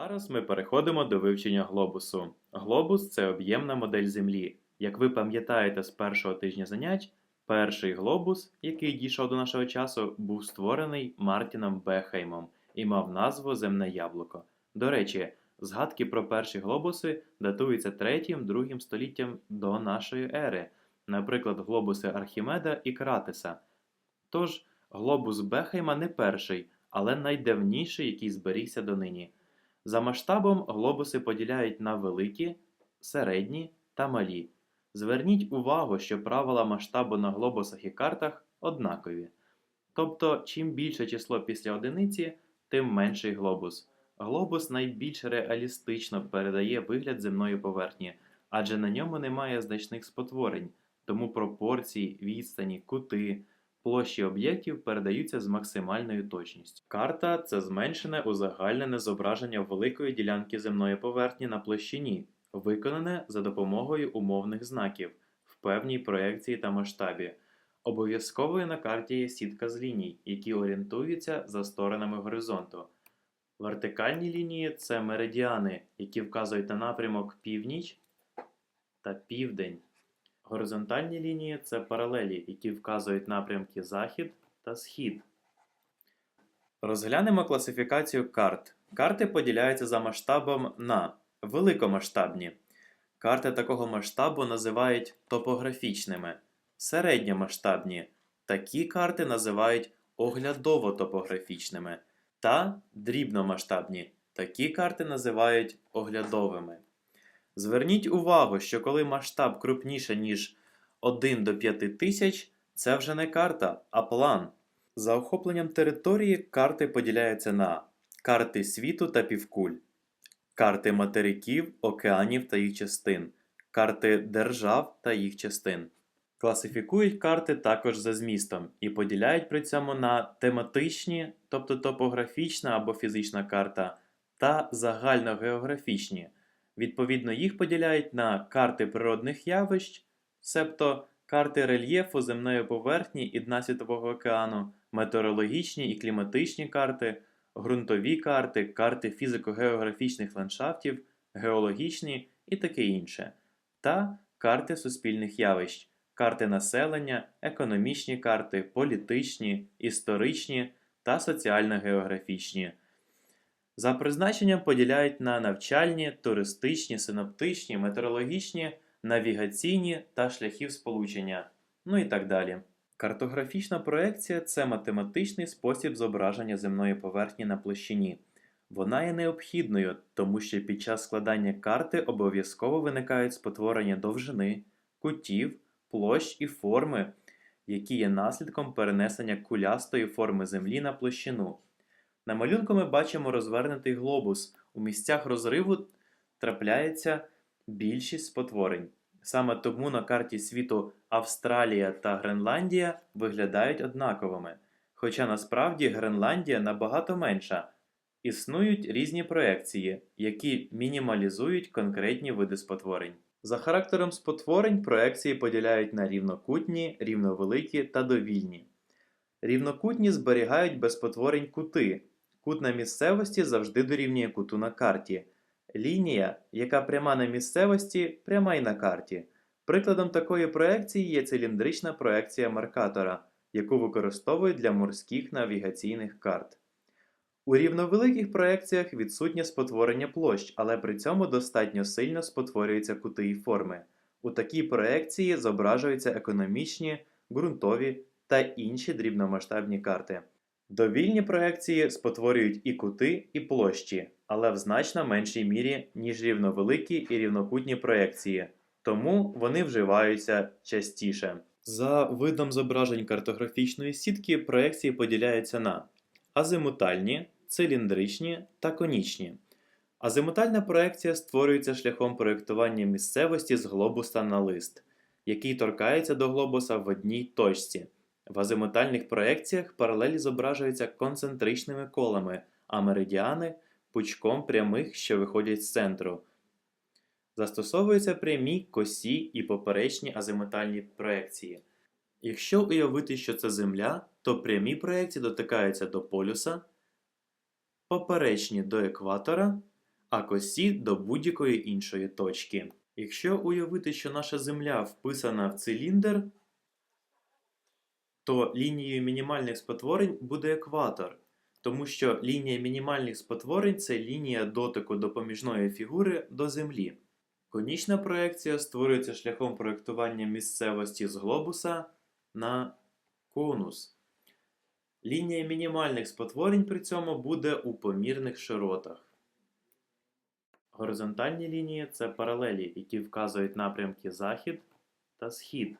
Зараз ми переходимо до вивчення глобусу. Глобус це об'ємна модель Землі. Як ви пам'ятаєте з першого тижня занять, перший глобус, який дійшов до нашого часу, був створений Мартіном Бехеймом і мав назву Земне яблуко. До речі, згадки про перші глобуси датуються 3-2 століттям до нашої ери, наприклад, глобуси Архімеда і Кратеса. Тож, глобус Бехейма не перший, але найдавніший, який зберігся донині. За масштабом глобуси поділяють на великі, середні та малі. Зверніть увагу, що правила масштабу на глобусах і картах однакові. Тобто, чим більше число після одиниці, тим менший глобус. Глобус найбільш реалістично передає вигляд земної поверхні, адже на ньому немає значних спотворень, тому пропорції, відстані, кути, площі об'єктів передаються з максимальною точністю. Карта це зменшене узагальнене зображення великої ділянки земної поверхні на площині, виконане за допомогою умовних знаків в певній проекції та масштабі. Обов'язковою на карті є сітка з ліній, які орієнтуються за сторонами горизонту. Вертикальні лінії це меридіани, які вказують на напрямок північ та південь. Горизонтальні лінії це паралелі, які вказують напрямки захід та схід. Розглянемо класифікацію карт. Карти поділяються за масштабом на великомасштабні. Карти такого масштабу називають топографічними, середньомасштабні. Такі карти називають оглядово-топографічними та дрібномасштабні. Такі карти називають оглядовими. Зверніть увагу, що коли масштаб крупніше, ніж 1 до 5 тисяч, це вже не карта, а план. За охопленням території карти поділяються на карти світу та півкуль, карти материків, океанів та їх частин, карти держав та їх частин. Класифікують карти також за змістом і поділяють при цьому на тематичні, тобто топографічна або фізична карта, та загальногеографічні. Відповідно, їх поділяють на карти природних явищ, себто карти рельєфу земної поверхні і дна Світового океану, метеорологічні і кліматичні карти, ґрунтові карти, карти фізико-географічних ландшафтів, геологічні і таке інше, та карти суспільних явищ, карти населення, економічні карти, політичні, історичні та соціально-географічні. За призначенням поділяють на навчальні, туристичні, синоптичні, метеорологічні, навігаційні та шляхів сполучення, ну і так далі. Картографічна проекція це математичний спосіб зображення земної поверхні на площині. Вона є необхідною, тому що під час складання карти обов'язково виникають спотворення довжини, кутів, площ і форми, які є наслідком перенесення кулястої форми землі на площину. На малюнку ми бачимо розвернутий глобус. У місцях розриву трапляється більшість спотворень. Саме тому на карті світу Австралія та Гренландія виглядають однаковими, хоча насправді Гренландія набагато менша. Існують різні проекції, які мінімалізують конкретні види спотворень. За характером спотворень проекції поділяють на рівнокутні, рівновеликі та довільні. Рівнокутні зберігають без спотворень кути. Кут на місцевості завжди дорівнює куту на карті. Лінія, яка пряма на місцевості, пряма й на карті. Прикладом такої проекції є циліндрична проекція маркатора, яку використовують для морських навігаційних карт. У рівновеликих проекціях відсутнє спотворення площ, але при цьому достатньо сильно спотворюються кути і форми. У такій проекції зображуються економічні, ґрунтові та інші дрібномасштабні карти. Довільні проекції спотворюють і кути, і площі, але в значно меншій мірі, ніж рівновеликі і рівнокутні проекції, тому вони вживаються частіше. За видом зображень картографічної сітки проекції поділяються на азимутальні, циліндричні та конічні. Азимутальна проекція створюється шляхом проєктування місцевості з глобуса на лист, який торкається до глобуса в одній точці. В азимутальних проекціях паралелі зображуються концентричними колами, а меридіани пучком прямих, що виходять з центру. Застосовуються прямі, косі і поперечні азимутальні проекції. Якщо уявити, що це Земля, то прямі проекції дотикаються до полюса, поперечні до екватора, а косі до будь-якої іншої точки. Якщо уявити, що наша Земля вписана в циліндр, то лінією мінімальних спотворень буде екватор, тому що лінія мінімальних спотворень це лінія дотику допоміжної фігури до Землі. Конічна проекція створюється шляхом проєктування місцевості з глобуса на конус. Лінія мінімальних спотворень при цьому буде у помірних широтах. Горизонтальні лінії це паралелі, які вказують напрямки захід та схід.